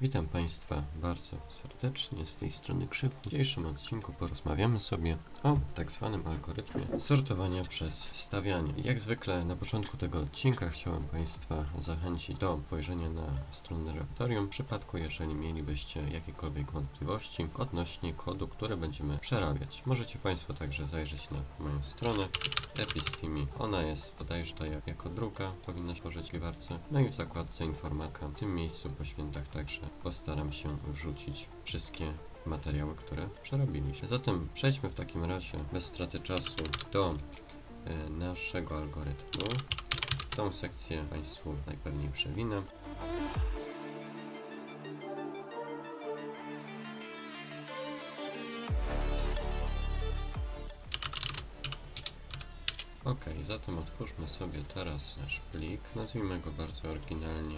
Witam Państwa bardzo serdecznie z tej strony Krzyw. W dzisiejszym odcinku porozmawiamy sobie o tak zwanym algorytmie sortowania przez wstawianie. Jak zwykle na początku tego odcinka chciałem Państwa zachęcić do spojrzenia na stronę repertorium w przypadku, jeżeli mielibyście jakiekolwiek wątpliwości odnośnie kodu, które będziemy przerabiać. Możecie Państwo także zajrzeć na moją stronę Epistimi. Ona jest bodajże to jak, jako druga, powinna się położyć w wiewarce. No i w zakładce informaka. W tym miejscu po świętach także postaram się wrzucić wszystkie materiały, które przerobiliśmy. Zatem przejdźmy w takim razie bez straty czasu do e, naszego algorytmu. Tą sekcję Państwu najpewniej przewinę. Zatem otwórzmy sobie teraz nasz plik. Nazwijmy go bardzo oryginalnie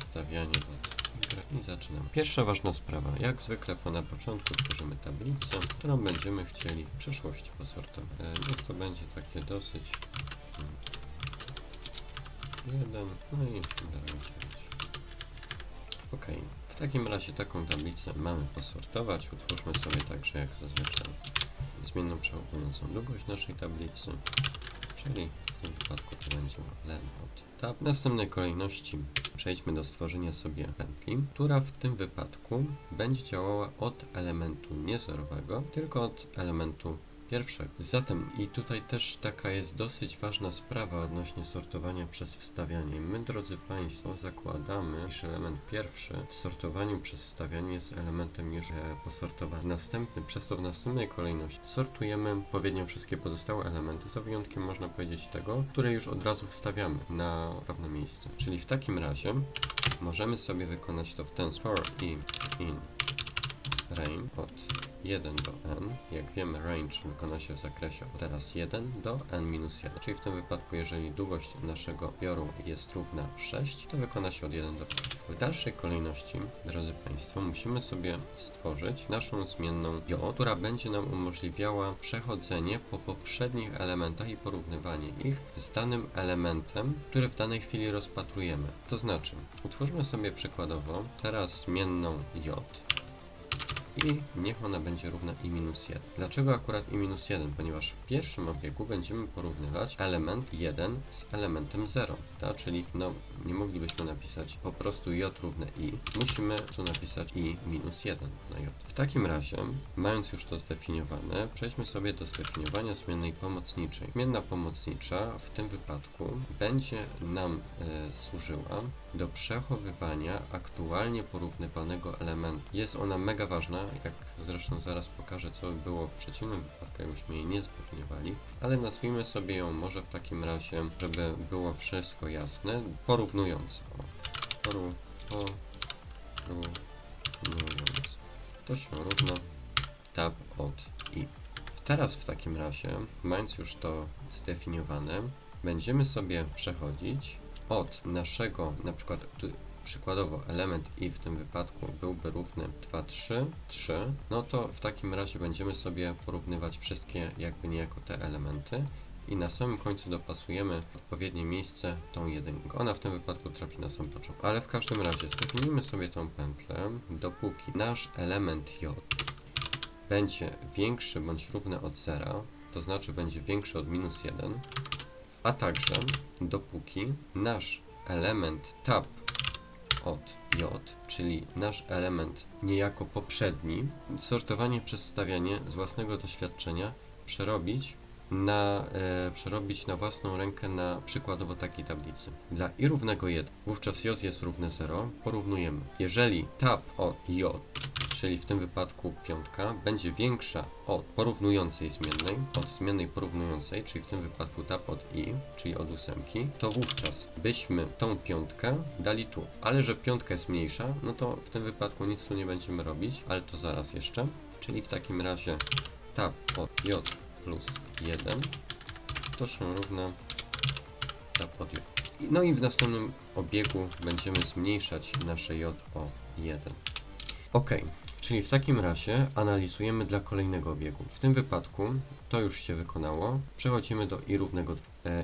wstawianie do i zaczynamy. Pierwsza ważna sprawa. Jak zwykle po na początku tworzymy tablicę, którą będziemy chcieli w przyszłości posortować. E, Niech to będzie takie dosyć mm, jeden, no i dalej 9. Ok, w takim razie taką tablicę mamy posortować. Utwórzmy sobie także jak zazwyczaj zmienną przechowującą długość naszej tablicy, czyli w tym wypadku to będzie od tab. W następnej kolejności przejdźmy do stworzenia sobie pętli, która w tym wypadku będzie działała od elementu nie zerowego, tylko od elementu pierwszego. Zatem i tutaj też taka jest dosyć ważna sprawa odnośnie sortowania przez wstawianie. My, drodzy Państwo, zakładamy, iż element pierwszy w sortowaniu przez wstawianie jest elementem już e, posortowany. Następny, przez to w następnej kolejności sortujemy odpowiednio wszystkie pozostałe elementy, za wyjątkiem można powiedzieć tego, które już od razu wstawiamy na pewne miejsce. Czyli w takim razie możemy sobie wykonać to w ten sposób. For i in range od 1 do n. Jak wiemy, range wykona się w zakresie od teraz 1 do n minus 1. Czyli w tym wypadku, jeżeli długość naszego bioru jest równa 6, to wykona się od 1 do 5. W dalszej kolejności, drodzy Państwo, musimy sobie stworzyć naszą zmienną j, która będzie nam umożliwiała przechodzenie po poprzednich elementach i porównywanie ich z danym elementem, który w danej chwili rozpatrujemy. To znaczy, utwórzmy sobie przykładowo teraz zmienną j, i niech ona będzie równa i minus 1. Dlaczego akurat i minus 1? Ponieważ w pierwszym obiegu będziemy porównywać element 1 z elementem 0, tak? czyli no, nie moglibyśmy napisać po prostu j równe i, musimy tu napisać i minus 1 na j. W takim razie, mając już to zdefiniowane, przejdźmy sobie do zdefiniowania zmiennej pomocniczej. Zmienna pomocnicza w tym wypadku będzie nam e, służyła do przechowywania aktualnie porównywanego elementu. Jest ona mega ważna, jak zresztą zaraz pokażę, co by było w przeciwnym wypadku, jakbyśmy jej nie zdefiniowali, ale nazwijmy sobie ją może w takim razie, żeby było wszystko jasne, porównująco. O, Poru, porównując. To się równa tab od i. Teraz w takim razie, mając już to zdefiniowane, będziemy sobie przechodzić od naszego, na przykład przykładowo element i w tym wypadku byłby równy 2, 3, 3, no to w takim razie będziemy sobie porównywać wszystkie jakby niejako te elementy i na samym końcu dopasujemy w odpowiednie miejsce tą jedynkę. Ona w tym wypadku trafi na sam początek. Ale w każdym razie zdefiniujmy sobie tą pętlę, dopóki nasz element j będzie większy bądź równy od zera, to znaczy będzie większy od minus 1, a także dopóki nasz element tab od j, czyli nasz element niejako poprzedni, sortowanie przez stawianie z własnego doświadczenia przerobić na, e, przerobić na własną rękę na przykładowo takiej tablicy. Dla i równego 1, wówczas j jest równe 0, porównujemy. Jeżeli tab od j czyli w tym wypadku piątka, będzie większa od porównującej zmiennej, od zmiennej porównującej, czyli w tym wypadku tab od i, czyli od ósemki, to wówczas byśmy tą piątkę dali tu. Ale że piątka jest mniejsza, no to w tym wypadku nic tu nie będziemy robić, ale to zaraz jeszcze. Czyli w takim razie tab od j plus 1 to się równa tab od j. No i w następnym obiegu będziemy zmniejszać nasze j o 1. Ok, czyli w takim razie analizujemy dla kolejnego obiegu. W tym wypadku to już się wykonało. Przechodzimy do i równego e,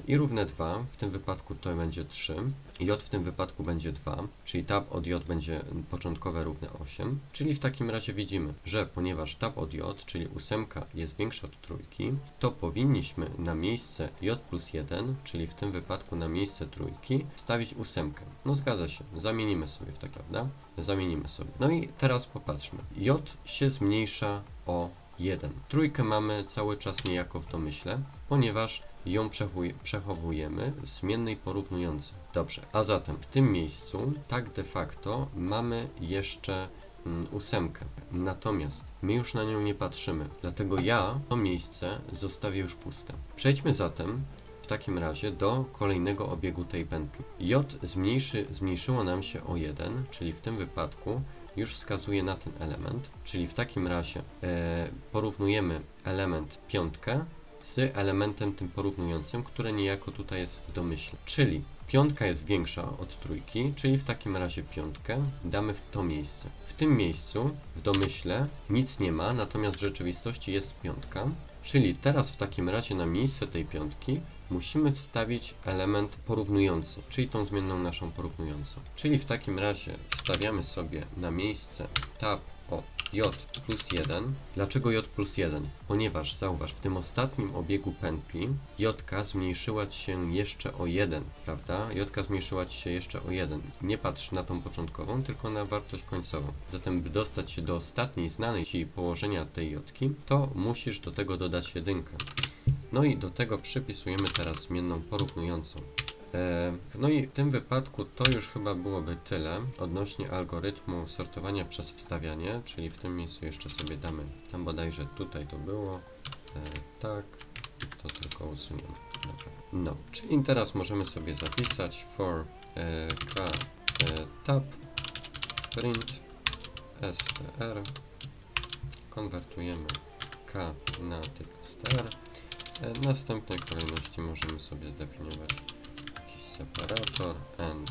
i równe 2, w tym wypadku to będzie 3, j w tym wypadku będzie 2, czyli tab od j będzie początkowe równe 8, czyli w takim razie widzimy, że ponieważ tab od j, czyli ósemka jest większa od trójki, to powinniśmy na miejsce j plus 1, czyli w tym wypadku na miejsce trójki, wstawić ósemkę. No zgadza się, zamienimy sobie w tak, prawda? Zamienimy sobie. No i teraz popatrzmy. j się zmniejsza o 1. Trójkę mamy cały czas niejako w domyśle, ponieważ ją przechowujemy w zmiennej porównującej. Dobrze, a zatem w tym miejscu tak de facto mamy jeszcze mm, ósemkę. Natomiast my już na nią nie patrzymy, dlatego ja to miejsce zostawię już puste. Przejdźmy zatem w takim razie do kolejnego obiegu tej pętli. J zmniejszy, zmniejszyło nam się o 1, czyli w tym wypadku już wskazuje na ten element, czyli w takim razie e, porównujemy element piątkę z elementem tym porównującym, które niejako tutaj jest w domyśle. Czyli piątka jest większa od trójki, czyli w takim razie piątkę damy w to miejsce. W tym miejscu w domyśle nic nie ma, natomiast w rzeczywistości jest piątka, czyli teraz w takim razie na miejsce tej piątki musimy wstawić element porównujący, czyli tą zmienną naszą porównującą. Czyli w takim razie wstawiamy sobie na miejsce tab j plus 1. Dlaczego j plus 1? Ponieważ zauważ, w tym ostatnim obiegu pętli j zmniejszyła ci się jeszcze o 1, prawda? j zmniejszyła ci się jeszcze o 1. Nie patrz na tą początkową, tylko na wartość końcową. Zatem, by dostać się do ostatniej znanej ci położenia tej jotki, to musisz do tego dodać jedynkę. No i do tego przypisujemy teraz zmienną porównującą. E, No i w tym wypadku to już chyba byłoby tyle odnośnie algorytmu sortowania przez wstawianie, czyli w tym miejscu jeszcze sobie damy, tam bodajże tutaj to było, e, tak, to tylko usuniemy. No, czyli teraz możemy sobie zapisać for e, k tab print str. Konwertujemy k na typ str. Następnej kolejności możemy sobie zdefiniować separator and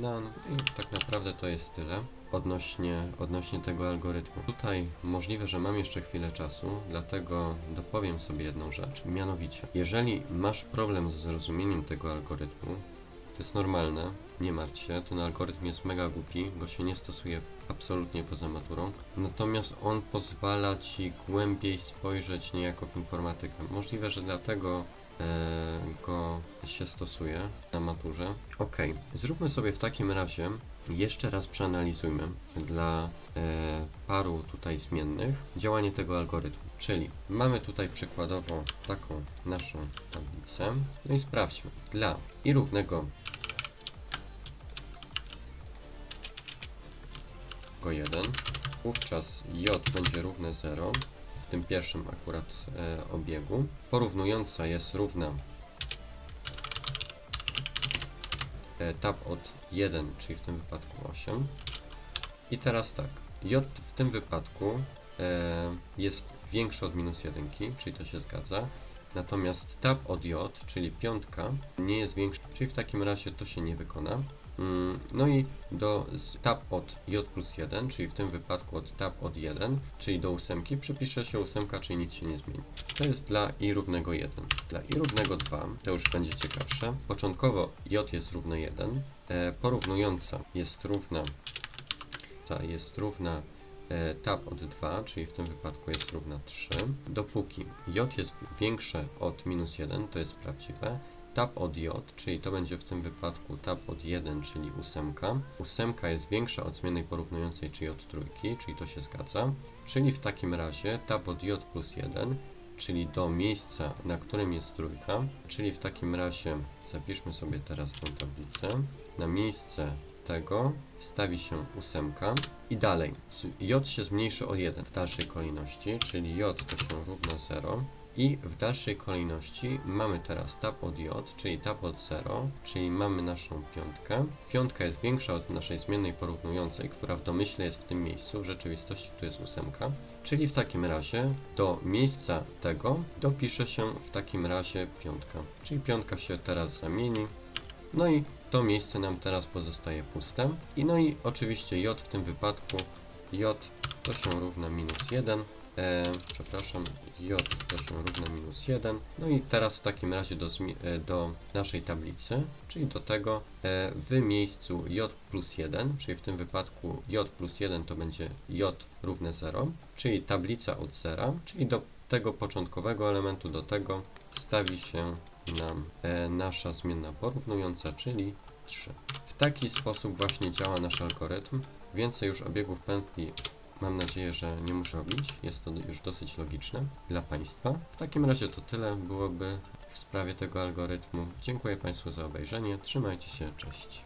none i tak naprawdę to jest tyle odnośnie, odnośnie tego algorytmu. Tutaj możliwe, że mam jeszcze chwilę czasu, dlatego dopowiem sobie jedną rzecz. Mianowicie, jeżeli masz problem ze zrozumieniem tego algorytmu, to jest normalne, nie martw się, ten algorytm jest mega głupi, go się nie stosuje absolutnie poza maturą, natomiast on pozwala Ci głębiej spojrzeć niejako w informatykę. Możliwe, że dlatego go się stosuje na maturze. Ok, zróbmy sobie w takim razie, jeszcze raz przeanalizujmy dla e, paru tutaj zmiennych działanie tego algorytmu. Czyli mamy tutaj przykładowo taką naszą tablicę, no i sprawdźmy. Dla i równego go 1, wówczas j będzie równe 0, w tym pierwszym akurat e, obiegu. Porównująca jest równa e, tab od 1, czyli w tym wypadku 8. I teraz tak, j w tym wypadku e, jest większy od minus 1, czyli to się zgadza. Natomiast tab od j, czyli piątka, nie jest większa, czyli w takim razie to się nie wykona. No i do tab od j plus 1, czyli w tym wypadku od tab od 1, czyli do ósemki, przypisze się ósemka, czyli nic się nie zmieni. To jest dla i równego 1. Dla i równego 2, to już będzie ciekawsze. Początkowo j jest równe 1, e, porównująca jest równa ta jest równa e, tab od 2, czyli w tym wypadku jest równa 3. Dopóki j jest większe od minus 1, to jest prawdziwe. Tab od j, czyli to będzie w tym wypadku tab od 1, czyli ósemka. Ósemka jest większa od zmiennej porównującej, czyli od trójki, czyli to się zgadza. Czyli w takim razie tab od j plus 1, czyli do miejsca, na którym jest trójka, czyli w takim razie zapiszmy sobie teraz tą tablicę. Na miejsce tego wstawi się ósemka i dalej j się zmniejszy o 1 w dalszej kolejności, czyli j to się równa 0 i w dalszej kolejności mamy teraz tab od j, czyli tab od 0, czyli mamy naszą piątkę. Piątka jest większa od naszej zmiennej porównującej, która w domyśle jest w tym miejscu, w rzeczywistości tu jest ósemka. Czyli w takim razie do miejsca tego dopisze się w takim razie piątka. Czyli piątka się teraz zamieni. No i to miejsce nam teraz pozostaje puste. I no i oczywiście j w tym wypadku j to się równa minus 1, e, przepraszam, j proszę równe minus 1. No i teraz w takim razie do, e, do naszej tablicy, czyli do tego e, w miejscu j plus 1, czyli w tym wypadku j plus 1 to będzie j równe 0, czyli tablica od 0, czyli do tego początkowego elementu do tego stawi się nam e, nasza zmienna porównująca, czyli 3. W taki sposób właśnie działa nasz algorytm. Więcej już obiegów pętli mam nadzieję, że nie muszę robić. Jest to już dosyć logiczne dla Państwa. W takim razie to tyle byłoby w sprawie tego algorytmu. Dziękuję Państwu za obejrzenie. Trzymajcie się, cześć.